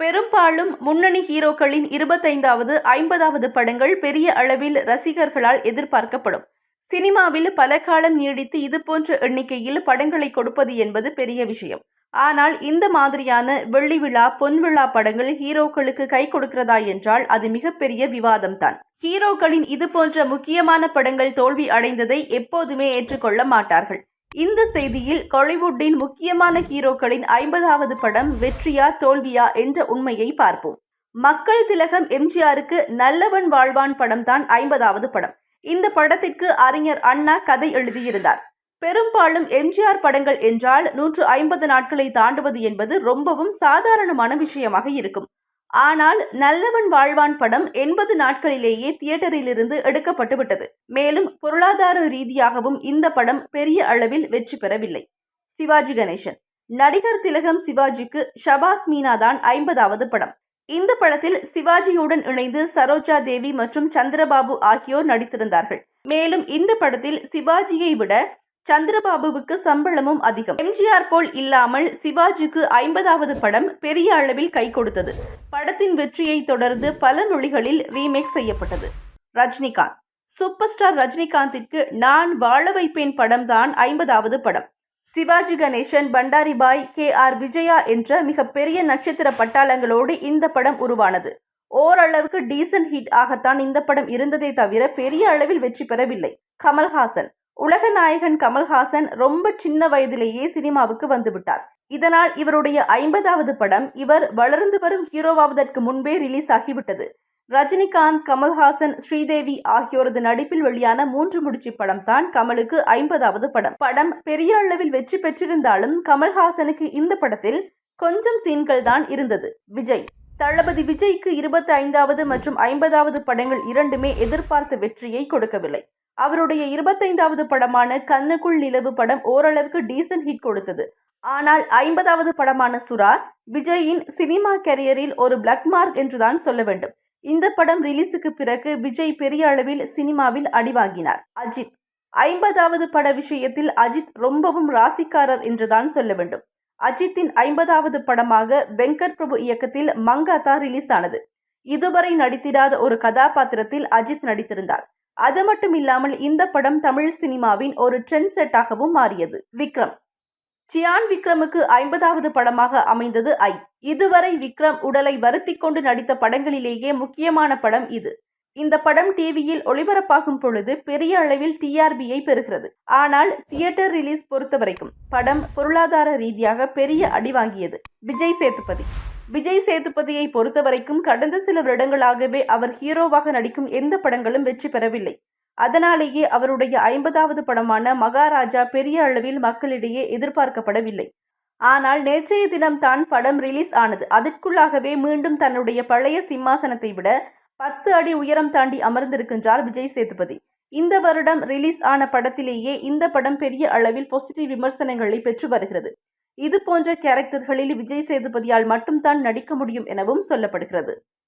பெரும்பாலும் முன்னணி ஹீரோக்களின் இருபத்தைந்தாவது ஐம்பதாவது படங்கள் பெரிய அளவில் ரசிகர்களால் எதிர்பார்க்கப்படும். சினிமாவில் பல காலம் நீடித்து இதுபோன்ற எண்ணிக்கையில் படங்களை கொடுப்பது என்பது பெரிய விஷயம். ஆனால் இந்த மாதிரியான வெள்ளி விழா பொன் விழா படங்கள் ஹீரோக்களுக்கு கை கொடுக்கிறதா என்றால் அது மிகப்பெரிய விவாதம்தான். ஹீரோக்களின் இது போன்ற முக்கியமான படங்கள் தோல்வி அடைந்ததை எப்போதுமே ஏற்றுக்கொள்ள மாட்டார்கள். இந்த செய்தியில் கோலிவுட்டின் முக்கியமான ஹீரோக்களின் ஐம்பதாவது படம் வெற்றியா தோல்வியா என்ற உண்மையை பார்ப்போம். மக்கள் திலகம் எம்ஜிஆருக்கு நல்லவன் வாழ்வான் படம் தான் ஐம்பதாவது படம். இந்த படத்திற்கு அறிஞர் அண்ணா கதை எழுதியிருந்தார். பெரும்பாலும் எம்ஜிஆர் படங்கள் என்றால் நூற்று ஐம்பது நாட்களை தாண்டுவது என்பது ரொம்பவும் சாதாரணமான விஷயமாக இருக்கும். ஆனால் நல்லவன் வாழ்வான் படம் எண்பது நாட்களிலேயே தியேட்டரிலிருந்து எடுக்கப்பட்டுவிட்டது. மேலும் பொருளாதார ரீதியாகவும் இந்த படம் பெரிய அளவில் வெற்றி பெறவில்லை. சிவாஜி கணேசன். நடிகர் திலகம் சிவாஜிக்கு ஷபாஸ் மீனா தான் ஐம்பதாவது படம். இந்த படத்தில் சிவாஜியுடன் இணைந்து சரோஜா தேவி மற்றும் சந்திரபாபு ஆகியோர் நடித்திருந்தார்கள். மேலும் இந்த படத்தில் சிவாஜியை விட சந்திரபாபுவுக்கு சம்பளமும் அதிகம். எம்ஜிஆர் போல் இல்லாமல் சிவாஜிக்கு ஐம்பதாவது படம் பெரிய அளவில் கை கொடுத்தது. படத்தின் வெற்றியை தொடர்ந்து பல மொழிகளில் ரீமேக் செய்யப்பட்டது. ரஜினிகாந்த். சூப்பர் ஸ்டார் ரஜினிகாந்திற்கு நான் வாழ வைப்பேன் படம் தான் ஐம்பதாவது படம். சிவாஜி கணேசன் பண்டாரிபாய் கே ஆர் விஜயா என்ற மிகப்பெரிய நட்சத்திர பட்டாளங்களோடு இந்த படம் உருவானது. ஓரளவுக்கு டீசன்ட் ஹிட் ஆகத்தான் இந்த படம் இருந்ததே தவிர பெரிய அளவில் வெற்றி பெறவில்லை. கமல்ஹாசன். உலக நாயகன் கமல்ஹாசன் ரொம்ப சின்ன வயதிலேயே சினிமாவுக்கு வந்துவிட்டார். இதனால் இவருடைய ஐம்பதாவது படம் இவர் வளர்ந்து வரும் ஹீரோவாவதற்கு முன்பே ரிலீஸ் ஆகிவிட்டது. ரஜினிகாந்த் கமல்ஹாசன் ஸ்ரீதேவி ஆகியோரது நடிப்பில் வெளியான மூன்று முடிச்சு படம் தான் கமலுக்கு ஐம்பதாவது படம். படம் பெரிய அளவில் வெற்றி பெற்றிருந்தாலும் கமல்ஹாசனுக்கு இந்த படத்தில் கொஞ்சம் சீன்கள் தான் இருந்தது. விஜய். தளபதி விஜய்க்கு இருபத்தி ஐந்தாவது மற்றும் ஐம்பதாவது படங்கள் இரண்டுமே எதிர்பார்த்த வெற்றியை கொடுக்கவில்லை. அவருடைய இருபத்தைந்தாவது படமான கண்ணுக்குள் நிலவு படம் ஓரளவுக்கு டீசன்ட் ஹிட் கொடுத்தது. ஆனால் ஐம்பதாவது படமான சுரா விஜயின் சினிமா கரியரில் ஒரு பிளாக் மார்க் என்றுதான் சொல்ல வேண்டும். இந்த படம் ரிலீஸுக்கு பிறகு விஜய் பெரிய அளவில் சினிமாவில் அடிவாங்கினார். அஜித். ஐம்பதாவது பட விஷயத்தில் அஜித் ரொம்பவும் ராசிக்காரர் என்றுதான் சொல்ல வேண்டும். அஜித்தின் ஐம்பதாவது படமாக வெங்கட் பிரபு இயக்கத்தில் மங்காத்தா ரிலீஸ் ஆனது. இதுவரை நடித்திராத ஒரு கதாபாத்திரத்தில் அஜித் நடித்திருந்தார். அது மட்டும் இல்லாமல் இந்த படம் தமிழ் சினிமாவின் ஒரு ட்ரெண்ட் செட்டாகவும் மாறியது. விக்ரம். சியான் விக்ரமுக்கு ஐம்பதாவது படமாக அமைந்தது ஐ. இதுவரை விக்ரம் உடலை வருத்தி கொண்டு நடித்த படங்களிலேயே முக்கியமான படம் இது. இந்த படம் டிவியில் ஒளிபரப்பாகும் பொழுது பெரிய அளவில் டிஆர்பியை பெறுகிறது. ஆனால் தியேட்டர் ரிலீஸ் பொறுத்தவரைக்கும் படம் பொருளாதார ரீதியாக பெரிய அடி வாங்கியது. விஜய் சேதுபதி. விஜய் சேதுபதியை பொறுத்தவரைக்கும் கடந்த சில வருடங்களாகவே அவர் ஹீரோவாக நடிக்கும் எந்த படங்களும் வெற்றி பெறவில்லை. அதனாலேயே அவருடைய ஐம்பதாவது படமான மகாராஜா பெரிய அளவில் மக்களிடையே எதிர்பார்க்கப்படவில்லை. ஆனால் நேற்றைய தினம் தான் படம் ரிலீஸ் ஆனது. அதற்குள்ளாகவே மீண்டும் தன்னுடைய பழைய சிம்மாசனத்தை விட பத்து அடி உயரம் தாண்டி அமர்ந்திருக்கின்றார் விஜய் சேதுபதி. இந்த வருடம் ரிலீஸ் ஆன படத்திலேயே இந்த படம் பெரிய அளவில் பாசிட்டிவ் விமர்சனங்களை பெற்று வருகிறது. இது போன்ற கேரக்டர்களில் விஜய் சேதுபதியால் மட்டும்தான் நடிக்க முடியும் எனவும் சொல்லப்படுகிறது.